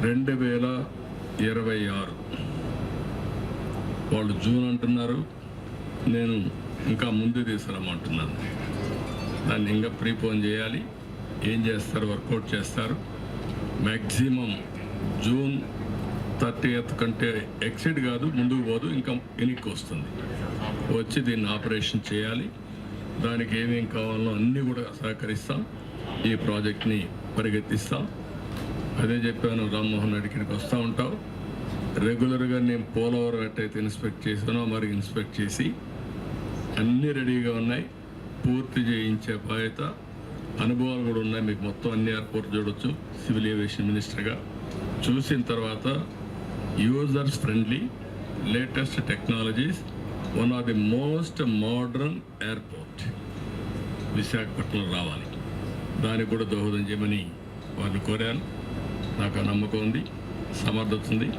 రెండు వేల ఇరవై ఆరు. వాళ్ళు జూన్ అంటున్నారు. నేను ఇంకా ముందు తీసుకురమ్మంటున్నాను దాన్ని ఇంకా ప్రీపోన్ చేయాలి. ఏం చేస్తారు? వర్కౌట్ చేస్తారు. మ్యాక్సిమం జూన్ థర్టీ కంటే ఎక్సిడ్ కాదు ముందుకు పోదు ఇంకా వెనక్కి వస్తుంది. వచ్చి దీన్ని ఆపరేషన్ చేయాలి. దానికి ఏమేం కావాలో అన్నీ కూడా సహకరిస్తాం. ఈ ప్రాజెక్ట్ని పరిగెత్తిస్తాం. అదే చెప్పాను రామ్మోహన్ రెడ్డి ఇక్కడికి వస్తూ ఉంటావు రెగ్యులర్గా నేను పోలవరం ఎట్టయితే ఇన్స్పెక్ట్ చేసానో మరి ఇన్స్పెక్ట్ చేసి అన్నీ రెడీగా ఉన్నాయి. పూర్తి చేయించే బాధ్యత అనుభవాలు కూడా ఉన్నాయి. మీకు మొత్తం అన్ని ఎయిర్పోర్ట్ చూడొచ్చు. సివిల్ ఏవియేషన్ మినిస్టర్గా చూసిన తర్వాత users friendly latest technologies one of the most modern airport Visakhapatnam రావాలి. దానికి కూడా దోహదం చేయమని వారిని కోరాను. నాకు నమ్మకం ఉంది సమర్థత ఉంది.